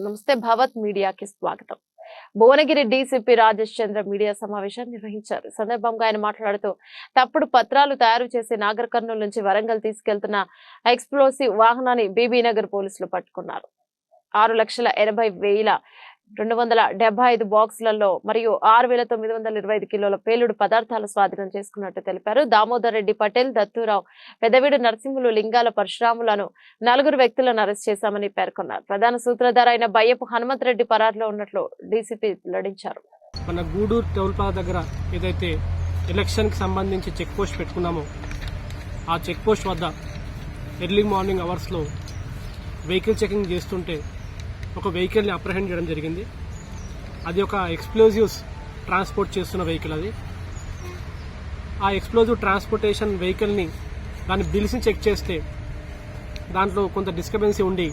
నమస్తే భవత్ మీడియాకి స్వాగతం. భువనగిరి డీసీపీ రాజేష్ చంద్ర మీడియా సమావేశాన్ని నిర్వహించారు. సందర్భంగా ఆయన మాట్లాడుతూ తప్పుడు పత్రాలు తయారు చేసి నాగర్ కర్నూలు నుంచి వరంగల్ తీసుకెళ్తున్న ఎక్స్ప్లోసివ్ వాహనాన్ని బీబీ నగర్ పోలీసులు పట్టుకున్నారు. ఆరు లక్షల ఎనభై వేల రెండు వందల డెబ్బై ఐదు బాక్సులలో మరియు ఆరు వేల తొమ్మిది వందల ఇరవై ఐదు కిలోల పేలుడు పదార్థాలు స్వాధీనం చేసుకున్నట్టు తెలిపారు. దామోదర్ రెడ్డి పటేల్ దత్తూరావు పెదవీడు నరసింహులు లింగాల పరశురాములను నలుగురు వ్యక్తులను అరెస్ట్ చేశామని పేర్కొన్నారు. ప్రధాన సూత్రధార అయిన బయ్యపు హనుమంత్ రెడ్డి పరారులో ఉన్నట్లు డీసీపీ వెల్లడించారు. మన గూడూరు టోల్ దగ్గర ఏదైతే ఎలక్షన్కి సంబంధించి చెక్ పోస్ట్ పెట్టుకున్నామో ఆ చెక్ పోస్ట్ వద్ద ఎర్లీ మార్నింగ్ అవర్స్లో వెహికల్ చెకింగ్ చేస్తుంటే ఒక వెహికల్ని అప్రహెండ్ చేయడం జరిగింది. అది ఒక ఎక్స్ప్లోజివ్స్ ట్రాన్స్పోర్ట్ చేస్తున్న వెహికల్ అది. ఆ ఎక్స్ప్లోజివ్ ట్రాన్స్పోర్టేషన్ వెహికల్ని దాన్ని బిల్స్ని చెక్ చేస్తే దాంట్లో కొంత డిస్టర్బెన్సీ ఉండి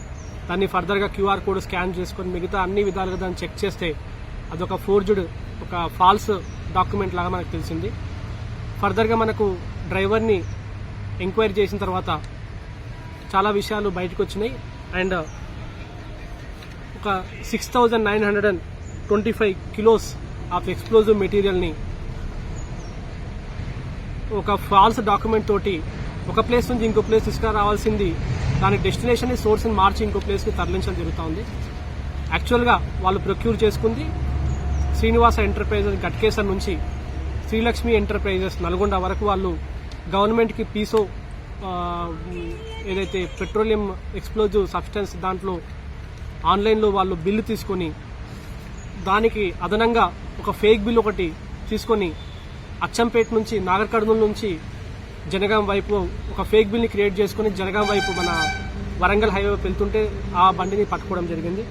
దాన్ని ఫర్దర్గా క్యూఆర్ కోడ్ స్కాన్ చేసుకొని మిగతా అన్ని విధాలుగా దాన్ని చెక్ చేస్తే అదొక ఫోర్జ్డ్ ఒక ఫాల్స్ డాక్యుమెంట్ లాగా మనకు తెలిసింది. ఫర్దర్గా మనకు డ్రైవర్ని ఎంక్వైరీ చేసిన తర్వాత చాలా విషయాలు బయటకు వచ్చినాయి. అండ్ ఒక six thousand nine hundred and twenty five kilos of explosive మెటీరియల్ని ఒక ఫాల్స్ డాక్యుమెంట్ తోటి ఒక ప్లేస్ నుంచి ఇంకో ప్లేస్ తీసుకురావాల్సింది. దాని డెస్టినేషన్ సోర్స్ని మార్చి ఇంకో ప్లేస్కి తరలించడం జరుగుతూ ఉంది యాక్చువల్గా వాళ్ళు ప్రొక్యూర్ చేసుకుంది శ్రీనివాస ఎంటర్ప్రైజెస్ గట్కేసర్ నుంచి శ్రీలక్ష్మి ఎంటర్ప్రైజెస్ నల్గొండ వరకు వాళ్ళు గవర్నమెంట్కి పీసో ఏదైతే పెట్రోలియం ఎక్స్ప్లోజివ్ సబ్స్టెన్స్ దాంట్లో ఆన్లైన్లో వాళ్ళు బిల్లు తీసుకొని దానికి అదనంగా ఒక ఫేక్ బిల్ ఒకటి తీసుకొని అచ్చంపేట నుంచి నాగర్ కర్నూలు నుంచి జనగాం వైపు ఒక ఫేక్ బిల్ని క్రియేట్ చేసుకొని జనగాం వైపు మన వరంగల్ హైవే వెళ్తుంటే ఆ బండిని పట్టుకోవడం జరిగింది.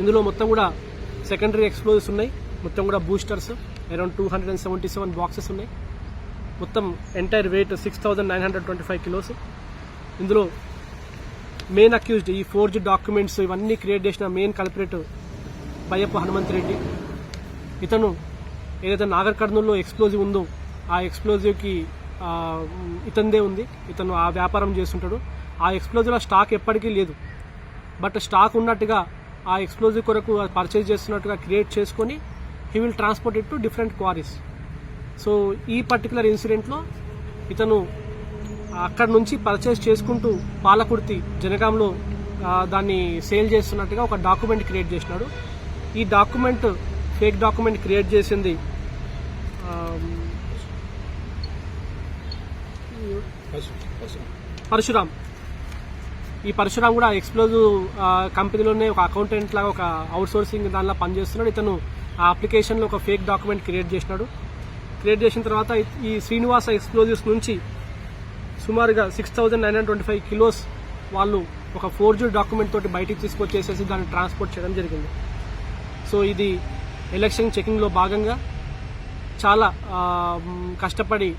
ఇందులో మొత్తం కూడా సెకండరీ ఎక్స్ప్లోజర్స్ ఉన్నాయి. మొత్తం కూడా boosters around two hundred and seventy seven boxes ఉన్నాయి. మొత్తం entire weight six thousand nine hundred twenty five kilos ఇందులో మెయిన్ అక్యూజ్డ్ ఈ ఫోర్జ్ డాక్యుమెంట్స్ ఇవన్నీ క్రియేట్ చేసిన మెయిన్ కల్పరేట్ బయ్యప్ప హనుమంత్ రెడ్డి. ఇతను ఏదైతే నాగర్ కర్నూలులో ఎక్స్ప్లోజివ్ ఉందో ఆ ఎక్స్ప్లోజివ్కి ఇతందే ఉంది. ఇతను ఆ వ్యాపారం చేస్తుంటాడు. ఆ ఎక్స్ప్లోజివ్లో స్టాక్ ఎప్పటికీ లేదు. బట్ స్టాక్ ఉన్నట్టుగా ఆ ఎక్స్ప్లోజివ్ కొరకు పర్చేజ్ చేస్తున్నట్టుగా క్రియేట్ చేసుకొని he will transport it to different quarries so ఈ పర్టికులర్ ఇన్సిడెంట్లో ఇతను అక్కడ నుంచి పర్చేస్ చేసుకుంటూ పాలకుర్తి జనగాంలో దాన్ని సేల్ చేస్తున్నట్టుగా ఒక డాక్యుమెంట్ క్రియేట్ చేసినాడు. ఈ డాక్యుమెంట్ ఫేక్ డాక్యుమెంట్ క్రియేట్ చేసింది పరశురాం పరశురామ్. ఈ పరశురామ్ కూడా ఎక్స్ప్లోజివ్ కంపెనీలోనే ఒక అకౌంటెంట్ లాగా ఒక అవుట్సోర్సింగ్ దానిలో పనిచేస్తున్నాడు. ఇతను ఆ అప్లికేషన్లో ఒక ఫేక్ డాక్యుమెంట్ క్రియేట్ చేసినాడు. క్రియేట్ చేసిన తర్వాత ఈ శ్రీనివాస ఎక్స్ప్లోజివ్స్ నుంచి సుమారుగా six thousand nine hundred twenty five kilos వాళ్ళు ఒక ఫోర్జుడ్ డాక్యుమెంట్ తోటి బయటికి తీసుకొచ్చేసేసి దాన్ని ట్రాన్స్పోర్ట్ చేయడం జరిగింది. సో ఇది ఎలక్షన్ చెకింగ్లో భాగంగా చాలా కష్టపడి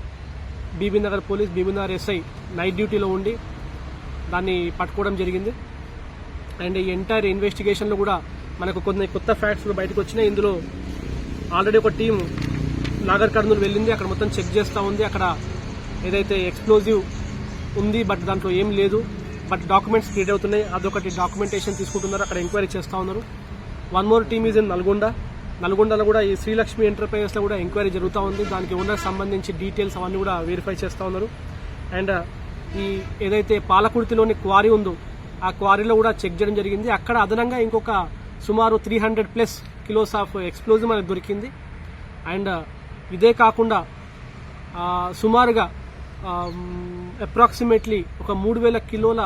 BB Nagar police BB Nagar SI night డ్యూటీలో ఉండి దాన్ని పట్టుకోవడం జరిగింది. అండ్ ఈ ఎంటైర్ ఇన్వెస్టిగేషన్లో కూడా మనకు కొన్ని కొత్త ఫ్యాక్ట్స్ బయటకు వచ్చినాయి. ఇందులో ఆల్రెడీ ఒక టీం నాగర్ కర్నూలు వెళ్ళింది. అక్కడ మొత్తం చెక్ చేస్తూ ఉంది. అక్కడ ఏదైతే ఎక్స్ప్లోజివ్ ఉంది బట్ దాంట్లో ఏం లేదు బట్ డాక్యుమెంట్స్ క్రియేట్ అవుతున్నాయి. అదొకటి డాక్యుమెంటేషన్ తీసుకుంటున్నారు. అక్కడ ఎంక్వైరీ చేస్తూ ఉన్నారు. One more team is in Nalgonda నల్గొండలో కూడా ఈ శ్రీలక్ష్మి ఎంటర్ప్రైజెస్లో కూడా ఎంక్వైరీ జరుగుతూ ఉంది. దానికి ఓనర్ సంబంధించి డీటెయిల్స్ అవన్నీ కూడా వెరిఫై చేస్తూ ఉన్నారు. అండ్ uh, ఈ ఏదైతే పాలకుర్తిలోని క్వారీ ఉందో ఆ క్వారీలో కూడా చెక్ చేయడం జరిగింది. అక్కడ అదనంగా ఇంకొక సుమారు three hundred plus kilos of explosive అనేది దొరికింది. అండ్ uh, ఇదే కాకుండా సుమారుగా అప్రాక్సిమేట్లీ ఒక మూడు వేల కిలోల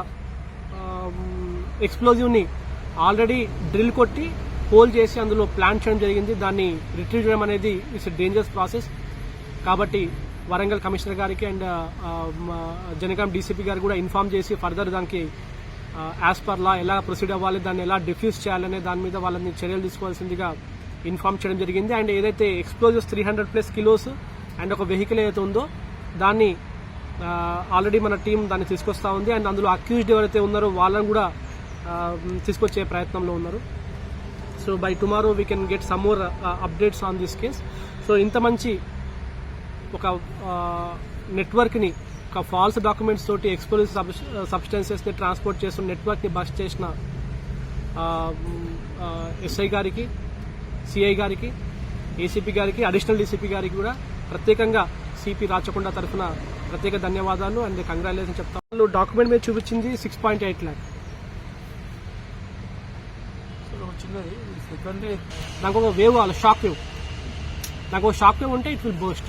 ఎక్స్ప్లోజివ్ని ఆల్రెడీ డ్రిల్ కొట్టి హోల్ చేసి అందులో ప్లాంట్ చేయడం జరిగింది. దాన్ని రిట్రీవ్ చేయడం అనేది ఇట్స్ డేంజరస్ ప్రాసెస్ కాబట్టి వరంగల్ కమిషనర్ గారికి అండ్ జనగాం డీసీపీ గారికి కూడా ఇన్ఫార్మ్ చేసి ఫర్దర్ దానికి యాజ్ పర్ లా ఎలా ప్రొసీడ్ అవ్వాలి దాన్ని ఎలా డిఫ్యూజ్ చేయాలనే దాని మీద వాళ్ళని చర్యలు తీసుకోవాల్సిందిగా ఇన్ఫార్మ్ చేయడం జరిగింది. అండ్ ఏదైతే explosives three hundred plus kilos and ఒక వెహికల్ ఏదైతే ఉందో దాన్ని ఆల్రెడీ మన టీం దాన్ని తీసుకొస్తా ఉంది. అండ్ అందులో అక్యూజ్డ్ ఎవరైతే ఉన్నారో వాళ్ళని కూడా తీసుకొచ్చే ప్రయత్నంలో ఉన్నారు. So by tomorrow we can get some more updates on this case so ఇంత మంచి ఒక నెట్వర్క్ని ఒక ఫాల్స్ డాక్యుమెంట్స్ తోటి ఎక్స్పోజ్ సబ్స్టెన్సెస్ని ట్రాన్స్పోర్ట్ చేస్తున్న నెట్వర్క్ని బస్ట్ చేసిన ఎస్ఐ గారికి సిఐ గారికి ఏసీపీ గారికి అడిషనల్ డీసీపీ గారికి కూడా ప్రత్యేకంగా సిపి రాచకొండ తరఫున ప్రత్యేక ధన్యవాదాలు అండ్ కంగ్రాచులేషన్ చెప్తాను వాళ్ళు డాక్యుమెంట్ మీద చూపించింది సిక్స్ పాయింట్ ఎయిట్ ల్యాక్ చిన్నది సెకండ్ నాకు ఒక వేవ్ కావాలి షాక్ వేవ్ నాకు ఒక షాక్ వేవ్ ఉంటే ఇట్ విల్ బోస్ట్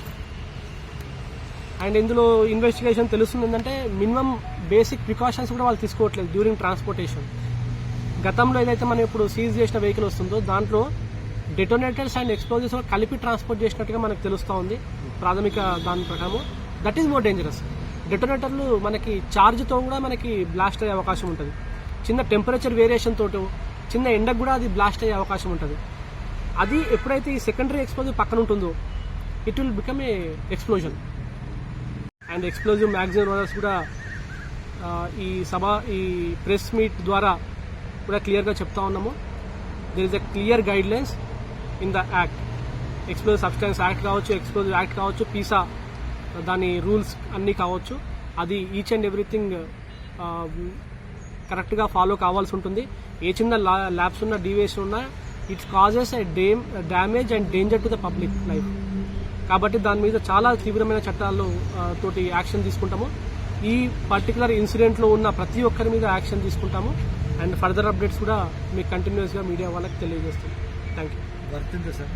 అండ్ ఇందులో ఇన్వెస్టిగేషన్ తెలుస్తుంది ఏంటంటే మినిమం బేసిక్ ప్రికాషన్స్ కూడా వాళ్ళు తీసుకోవట్లేదు డ్యూరింగ్ ట్రాన్స్పోర్టేషన్ గతంలో ఏదైతే మనం ఇప్పుడు సీజ్ చేసిన వెహికల్ వస్తుందో దాంట్లో డెటోనేటర్స్ అండ్ ఎక్స్ప్లోజివ్స్ కలిపి ట్రాన్స్పోర్ట్ చేసినట్టుగా మనకు తెలుస్తూ ఉంది. ప్రాథమిక దాని ప్రకారం దట్ ఈస్ మోర్ డేంజరస్ డెటోనేటర్లు మనకి ఛార్జ్తో కూడా మనకి బ్లాస్ట్ అయ్యే అవకాశం ఉంటుంది. చిన్న టెంపరేచర్ వేరియేషన్ తోటో చిన్న ఎండకు కూడా అది బ్లాస్ట్ అయ్యే అవకాశం ఉంటుంది. అది ఎప్పుడైతే ఈ సెకండరీ ఎక్స్ప్లోజివ్ పక్కన ఉంటుందో it will become a explosion and explosive magazine owners కూడా ఈ సభ ఈ ప్రెస్ మీట్ ద్వారా కూడా క్లియర్గా చెప్తా ఉన్నాము. There is a clear guidelines in the act explosive substance act కావచ్చు ఎక్స్ప్లోజివ్ యాక్ట్ కావచ్చు పీసా దాని రూల్స్ అన్నీ కావచ్చు. అది ఈచ్ అండ్ ఎవ్రీథింగ్ కరెక్ట్గా ఫాలో కావాల్సి ఉంటుంది. ఏ చిన్న ల్యాబ్స్ ఉన్న డీవేస్ ఉన్నా it's causes a dame damage and danger to the public life కాబట్టి దాని మీద చాలా తీవ్రమైన చట్టాలు తోటి యాక్షన్ తీసుకుంటాము. ఈ పర్టికులర్ ఇన్సిడెంట్లో ఉన్న ప్రతి ఒక్కరి మీద యాక్షన్ తీసుకుంటాము. అండ్ ఫర్దర్ అప్డేట్స్ కూడా మీకు కంటిన్యూస్గా మీడియా వాళ్ళకి తెలియజేస్తాం. థ్యాంక్ యూ వర్తింది సార్.